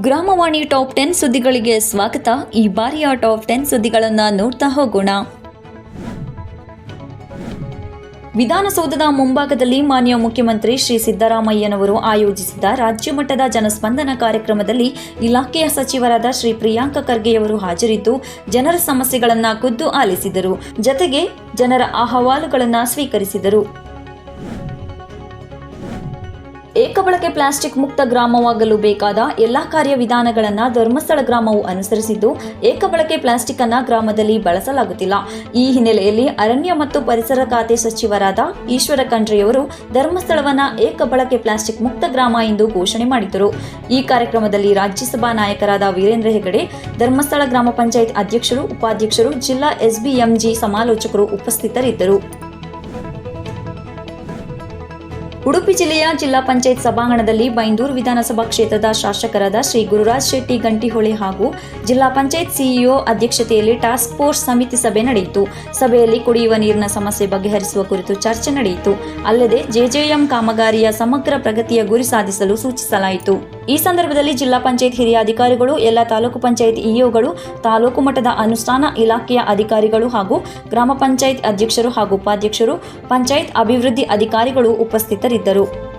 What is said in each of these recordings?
ಗ್ರಾಮವಾಣಿ top ten ಸುದ್ದಿಗಳಿಗೆ ಸ್ವಾಗತ. ಈ ಬಾರಿಯ ಟಾಪ್ ಟೆನ್ ಸುದ್ದಿಗಳನ್ನು ನೋಡ್ತಾ ಹೋಗೋಣ. ವಿಧಾನಸೌಧದ ಮುಂಭಾಗದಲ್ಲಿ ಮಾನ್ಯ ಮುಖ್ಯಮಂತ್ರಿ ಶ್ರೀ ಸಿದ್ದರಾಮಯ್ಯನವರು ಆಯೋಜಿಸಿದ್ದ ರಾಜ್ಯಮಟ್ಟದ ಜನಸ್ಪಂದನ ಕಾರ್ಯಕ್ರಮದಲ್ಲಿ ಇಲಾಖೆಯ ಸಚಿವರಾದ ಶ್ರೀ ಪ್ರಿಯಾಂಕ ಖರ್ಗೆಯವರು ಹಾಜರಿದ್ದು, ಜನರ ಸಮಸ್ಯೆಗಳನ್ನು ಖುದ್ದು ಆಲಿಸಿದರು. ಜತೆಗೆ ಜನರ ಅಹವಾಲುಗಳನ್ನು ಸ್ವೀಕರಿಸಿದರು. ಏಕಬಳಕೆ ಪ್ಲಾಸ್ಟಿಕ್ ಮುಕ್ತ ಗ್ರಾಮವಾಗಲು ಬೇಕಾದ ಎಲ್ಲಾ ಕಾರ್ಯವಿಧಾನಗಳನ್ನು ಧರ್ಮಸ್ಥಳ ಗ್ರಾಮವು ಅನುಸರಿಸಿದ್ದು ಏಕಬಳಕೆ ಪ್ಲಾಸ್ಟಿಕ್ ಅನ್ನ ಗ್ರಾಮದಲ್ಲಿ ಬಳಸಲಾಗುತ್ತಿಲ್ಲ. ಈ ಹಿನ್ನೆಲೆಯಲ್ಲಿ ಅರಣ್ಯ ಮತ್ತು ಪರಿಸರ ಖಾತೆ ಸಚಿವರಾದ ಈಶ್ವರ ಖಂಡ್ರೆಯವರು ಧರ್ಮಸ್ಥಳವನ್ನ ಏಕಬಳಕೆ ಪ್ಲಾಸ್ಟಿಕ್ ಮುಕ್ತ ಗ್ರಾಮ ಎಂದು ಘೋಷಣೆ ಮಾಡಿದರು ಈ ಕಾರ್ಯಕ್ರಮದಲ್ಲಿ ರಾಜ್ಯಸಭಾ ನಾಯಕರಾದ ವೀರೇಂದ್ರ ಹೆಗಡೆ, ಧರ್ಮಸ್ಥಳ ಗ್ರಾಮ ಪಂಚಾಯತ್ ಅಧ್ಯಕ್ಷರು, ಉಪಾಧ್ಯಕ್ಷರು, ಜಿಲ್ಲಾ ಎಸ್ಬಿಎಂಜಿ ಸಮಾಲೋಚಕರು ಉಪಸ್ಥಿತರಿದ್ದರು. ಉಡುಪಿ ಜಿಲ್ಲೆಯ ಜಿಲ್ಲಾ ಪಂಚಾಯತ್ ಸಭಾಂಗಣದಲ್ಲಿ ಬೈಂದೂರು ವಿಧಾನಸಭಾ ಕ್ಷೇತ್ರದ ಶಾಸಕರಾದ ಶ್ರೀ ಗುರುರಾಜ್ ಶೆಟ್ಟಿ ಗಂಟಿಹೊಳೆ ಹಾಗೂ ಜಿಲ್ಲಾ ಪಂಚಾಯತ್ ಸಿಇಒ ಅಧ್ಯಕ್ಷತೆಯಲ್ಲಿ ಟಾಸ್ಕ್ ಫೋರ್ಸ್ ಸಮಿತಿ ಸಭೆ ನಡೆಯಿತು. ಸಭೆಯಲ್ಲಿ ಕುಡಿಯುವ ನೀರಿನ ಸಮಸ್ಯೆ ಬಗೆಹರಿಸುವ ಕುರಿತು ಚರ್ಚೆ ನಡೆಯಿತು. ಅಲ್ಲದೆ ಜೆಜೆಎಂ ಕಾಮಗಾರಿಯ ಸಮಗ್ರ ಪ್ರಗತಿಯ ಗುರಿ ಸಾಧಿಸಲು ಸೂಚಿಸಲಾಯಿತು. ಈ ಸಂದರ್ಭದಲ್ಲಿ ಜಿಲ್ಲಾ ಪಂಚಾಯತ್ ಹಿರಿಯ ಅಧಿಕಾರಿಗಳು, ಎಲ್ಲ ತಾಲೂಕು ಪಂಚಾಯತ್ ಇಒಗಳು ತಾಲೂಕು ಮಟ್ಟದ ಅನುಷ್ಠಾನ ಇಲಾಖೆಯ ಅಧಿಕಾರಿಗಳು ಹಾಗೂ ಗ್ರಾಮ ಪಂಚಾಯತ್ ಅಧ್ಯಕ್ಷರು ಹಾಗೂ ಉಪಾಧ್ಯಕ್ಷರು, ಪಂಚಾಯತ್ ಅಭಿವೃದ್ಧಿ ಅಧಿಕಾರಿಗಳು ಉಪಸ್ಥಿತರಿದ್ದರು.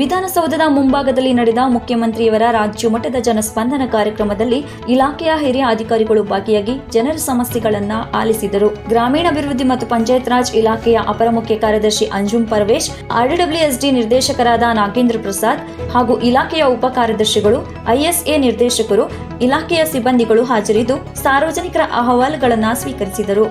ವಿಧಾನಸೌಧದ ಮುಂಭಾಗದಲ್ಲಿ ನಡೆದ ಮುಖ್ಯಮಂತ್ರಿಯವರ ರಾಜ್ಯ ಮಟ್ಟದ ಜನಸ್ಪಂದನ ಕಾರ್ಯಕ್ರಮದಲ್ಲಿ ಇಲಾಖೆಯ ಹಿರಿಯ ಅಧಿಕಾರಿಗಳು ಭಾಗಿಯಾಗಿ ಜನರ ಸಮಸ್ಯೆಗಳನ್ನು ಆಲಿಸಿದರು. ಗ್ರಾಮೀಣಾಭಿವೃದ್ಧಿ ಮತ್ತು ಪಂಚಾಯತ್ ರಾಜ್ ಇಲಾಖೆಯ ಅಪರ ಮುಖ್ಯ ಕಾರ್ಯದರ್ಶಿ ಅಂಜುಮ್ ಪರ್ವೇಶ್ ಆರ್ಡಬ್ಲ್ಯೂಎಸ್ಡಿ ನಿರ್ದೇಶಕರಾದ ನಾಗೇಂದ್ರ ಪ್ರಸಾದ್ ಹಾಗೂ ಇಲಾಖೆಯ ಉಪ ಕಾರ್ಯದರ್ಶಿಗಳು ಐಎಸ್ಎ ನಿರ್ದೇಶಕರು, ಇಲಾಖೆಯ ಸಿಬ್ಬಂದಿಗಳು ಹಾಜರಿದ್ದು ಸಾರ್ವಜನಿಕರ ಅಹವಾಲುಗಳನ್ನು ಸ್ವೀಕರಿಸಿದರು.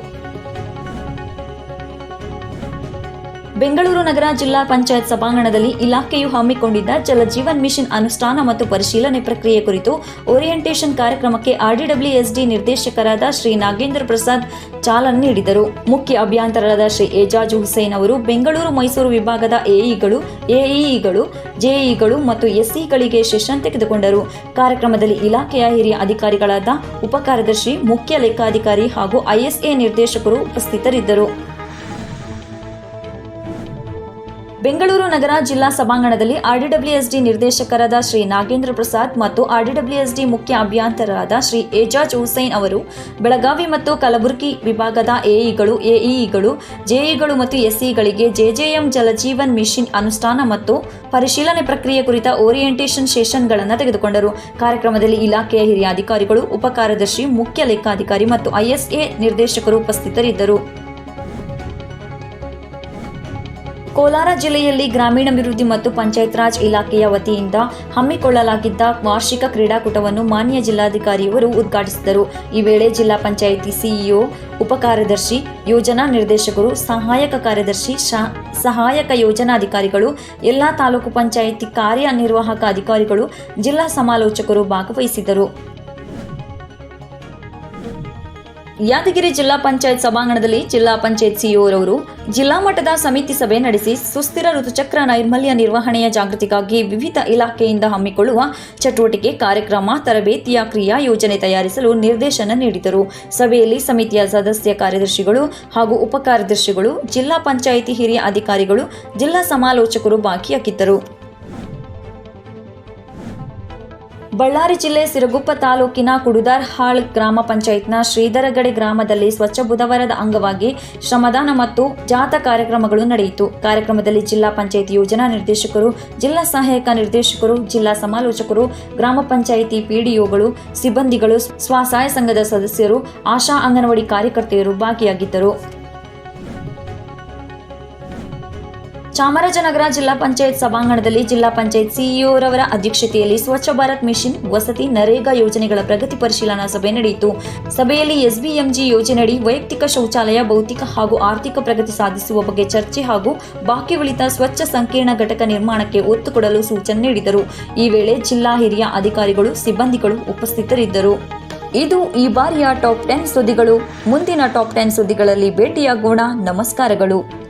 ಬೆಂಗಳೂರು ನಗರ ಜಿಲ್ಲಾ ಪಂಚಾಯತ್ ಸಭಾಂಗಣದಲ್ಲಿ ಇಲಾಖೆಯು ಹಮ್ಮಿಕೊಂಡಿದ್ದ ಜಲಜೀವನ್ ಮಿಷನ್ ಅನುಷ್ಠಾನ ಮತ್ತು ಪರಿಶೀಲನೆ ಪ್ರಕ್ರಿಯೆ ಕುರಿತು ಓರಿಯೆಂಟೇಷನ್ ಕಾರ್ಯಕ್ರಮಕ್ಕೆ ಆರ್ಡಿಡಬ್ಲ್ಯೂಎಸ್ಡಿ ನಿರ್ದೇಶಕರಾದ ಶ್ರೀ ನಾಗೇಂದ್ರ ಪ್ರಸಾದ್ ಚಾಲನೆ ನೀಡಿದರು. ಮುಖ್ಯ ಅಭಿಯಂತರರಾದ ಶ್ರೀ ಏಜಾಜ್ ಹುಸೇನ್ ಅವರು ಬೆಂಗಳೂರು ಮೈಸೂರು ವಿಭಾಗದ ಎಇಗಳು, ಎಇಇಗಳು, ಜೆಇಗಳು ಮತ್ತು ಎಸ್ಇಗಳಿಗೆ ಸೆಷನ್ ತೆಗೆದುಕೊಂಡರು. ಕಾರ್ಯಕ್ರಮದಲ್ಲಿ ಇಲಾಖೆಯ ಹಿರಿಯ ಅಧಿಕಾರಿಗಳಾದ ಉಪಕಾರ್ಯದರ್ಶಿ ಮುಖ್ಯ ಲೆಕ್ಕಾಧಿಕಾರಿ ಹಾಗೂ ಐಎಸ್ಎ ನಿರ್ದೇಶಕರು ಉಪಸ್ಥಿತರಿದ್ದರು. ಬೆಂಗಳೂರು ನಗರ ಜಿಲ್ಲಾ ಸಭಾಂಗಣದಲ್ಲಿ ಆರ್ಡಿಡಬ್ಲ್ಯೂಎಸ್ಡಿ ನಿರ್ದೇಶಕರಾದ ಶ್ರೀ ನಾಗೇಂದ್ರ ಪ್ರಸಾದ್ ಮತ್ತು ಆರ್ಡಿಡಬ್ಲ್ಯೂಎಸ್ಡಿ ಮುಖ್ಯ ಅಭಿಯಂತರರಾದ ಶ್ರೀ ಏಜಾಜ್ ಹುಸೈನ್ ಅವರು, ಬೆಳಗಾವಿ ಮತ್ತು ಕಲಬುರಗಿ ವಿಭಾಗದ ಎಇಗಳು, ಎಇಇಗಳು, ಜೆಇಗಳು ಮತ್ತು ಎಸ್ಇಗಳಿಗೆ ಜೆಜೆಎಂ ಜಲಜೀವನ್ ಮಿಷನ್ ಅನುಷ್ಠಾನ ಮತ್ತು ಪರಿಶೀಲನೆ ಪ್ರಕ್ರಿಯೆ ಕುರಿತ ಓರಿಯೆಂಟೇಷನ್ ಸೆಷನ್ಗಳನ್ನು ತೆಗೆದುಕೊಂಡರು. ಕಾರ್ಯಕ್ರಮದಲ್ಲಿ ಇಲಾಖೆಯ ಹಿರಿಯ ಅಧಿಕಾರಿಗಳು, ಉಪ ಕಾರ್ಯದರ್ಶಿ, ಮುಖ್ಯ ಲೆಕ್ಕಾಧಿಕಾರಿ ಮತ್ತು ಐಎಸ್ಎ ನಿರ್ದೇಶಕರು ಉಪಸ್ಥಿತರಿದ್ದರು. ಕೋಲಾರ ಜಿಲ್ಲೆಯಲ್ಲಿ ಗ್ರಾಮೀಣಾಭಿವೃದ್ಧಿ ಮತ್ತು ಪಂಚಾಯತ್ ರಾಜ್ ಇಲಾಖೆಯ ವತಿಯಿಂದ ಹಮ್ಮಿಕೊಳ್ಳಲಾಗಿದ್ದ ವಾರ್ಷಿಕ ಕ್ರೀಡಾಕೂಟವನ್ನು ಮಾನ್ಯ ಜಿಲ್ಲಾಧಿಕಾರಿಯವರು ಉದ್ಘಾಟಿಸಿದರು. ಈ ವೇಳೆ ಜಿಲ್ಲಾ ಪಂಚಾಯಿತಿ ಸಿಇಒ ಉಪ ಕಾರ್ಯದರ್ಶಿ ಯೋಜನಾ ನಿರ್ದೇಶಕರು, ಸಹಾಯಕ ಕಾರ್ಯದರ್ಶಿ ಸಹಾಯಕ ಸಹಾಯಕ ಯೋಜನಾಧಿಕಾರಿಗಳು, ಎಲ್ಲಾ ತಾಲೂಕು ಪಂಚಾಯಿತಿ ಕಾರ್ಯನಿರ್ವಾಹಕ ಅಧಿಕಾರಿಗಳು, ಜಿಲ್ಲಾ ಸಮಾಲೋಚಕರು ಭಾಗವಹಿಸಿದ್ದರು ಯಾದಗಿರಿ ಜಿಲ್ಲಾ ಪಂಚಾಯತ್ ಸಭಾಂಗಣದಲ್ಲಿ ಜಿಲ್ಲಾ ಪಂಚಾಯತ್ ಸಿಇಒರವರು ಜಿಲ್ಲಾ ಮಟ್ಟದ ಸಮಿತಿ ಸಭೆ ನಡೆಸಿ ಸುಸ್ಥಿರ ಋತುಚಕ್ರ ನೈರ್ಮಲ್ಯ ನಿರ್ವಹಣೆಯ ಜಾಗೃತಿಗಾಗಿ ವಿವಿಧ ಇಲಾಖೆಯಿಂದ ಹಮ್ಮಿಕೊಳ್ಳುವ ಚಟುವಟಿಕೆ, ಕಾರ್ಯಕ್ರಮ, ತರಬೇತಿಯ ಕ್ರಿಯಾ ಯೋಜನೆ ತಯಾರಿಸಲು ನಿರ್ದೇಶನ ನೀಡಿದರು. ಸಭೆಯಲ್ಲಿ ಸಮಿತಿಯ ಸದಸ್ಯ ಕಾರ್ಯದರ್ಶಿಗಳು ಹಾಗೂ ಉಪ ಕಾರ್ಯದರ್ಶಿಗಳು ಜಿಲ್ಲಾ ಪಂಚಾಯಿತಿ ಹಿರಿಯ ಅಧಿಕಾರಿಗಳು, ಜಿಲ್ಲಾ ಸಮಾಲೋಚಕರು ಭಾಗಿಯಾಗಿದ್ದರು. ಬಳ್ಳಾರಿ ಜಿಲ್ಲೆ ಸಿರಗುಪ್ಪ ತಾಲೂಕಿನ ಕುಡುದಾರ್ಹಾಳ್ ಗ್ರಾಮ ಪಂಚಾಯತ್ನ ಶ್ರೀಧರಗಡೆ ಗ್ರಾಮದಲ್ಲಿ ಸ್ವಚ್ಛ ಬುಧವಾರದ ಅಂಗವಾಗಿ ಶ್ರಮದಾನ ಮತ್ತು ಜಾಥಾ ಕಾರ್ಯಕ್ರಮಗಳು ನಡೆಯಿತು ಕಾರ್ಯಕ್ರಮದಲ್ಲಿ ಜಿಲ್ಲಾ ಪಂಚಾಯತ್ ಯೋಜನಾ ನಿರ್ದೇಶಕರು ಜಿಲ್ಲಾ ಸಹಾಯಕ ನಿರ್ದೇಶಕರು ಜಿಲ್ಲಾ ಸಮಾಲೋಚಕರು ಗ್ರಾಮ ಪಂಚಾಯಿತಿ ಪಿಡಿಒಗಳು ಸಿಬ್ಬಂದಿಗಳು ಸ್ವಸಹಾಯ ಸಂಘದ ಸದಸ್ಯರು ಆಶಾ ಅಂಗನವಾಡಿ ಕಾರ್ಯಕರ್ತೆಯರು ಭಾಗಿಯಾಗಿದ್ದರು ಚಾಮರಾಜನಗರ ಜಿಲ್ಲಾ ಪಂಚಾಯತ್ ಸಭಾಂಗಣದಲ್ಲಿ ಜಿಲ್ಲಾ ಪಂಚಾಯತ್ ಸಿಇಒರವರ ಅಧ್ಯಕ್ಷತೆಯಲ್ಲಿ ಸ್ವಚ್ಛ ಭಾರತ್ ಮಿಷನ್ ವಸತಿ ನರೇಗಾ ಯೋಜನೆಗಳ ಪ್ರಗತಿ ಪರಿಶೀಲನಾ ಸಭೆ ನಡೆಯಿತು. ಸಭೆಯಲ್ಲಿ ಎಸ್ಬಿಎಂಜಿ ಯೋಜನೆಯಡಿ ವೈಯಕ್ತಿಕ ಶೌಚಾಲಯ, ಭೌತಿಕ ಹಾಗೂ ಆರ್ಥಿಕ ಪ್ರಗತಿ ಸಾಧಿಸುವ ಬಗ್ಗೆ ಚರ್ಚೆ ಹಾಗೂ ಬಾಕಿ ಉಳಿತ ಸ್ವಚ್ಛ ಸಂಕೀರ್ಣ ಘಟಕ ನಿರ್ಮಾಣಕ್ಕೆ ಒತ್ತು ಕೊಡಲು ಸೂಚನೆ ನೀಡಿದರು. ಈ ವೇಳೆ ಜಿಲ್ಲಾ ಹಿರಿಯ ಅಧಿಕಾರಿಗಳು, ಸಿಬ್ಬಂದಿಗಳು ಉಪಸ್ಥಿತರಿದ್ದರು. ಇದು ಈ ಬಾರಿಯ ಟಾಪ್ ಟೆನ್ ಸುದ್ದಿಗಳು. ಮುಂದಿನ ಟಾಪ್ ಟೆನ್ ಸುದ್ದಿಗಳಲ್ಲಿ ಭೇಟಿಯಾಗೋಣ. ನಮಸ್ಕಾರಗಳು.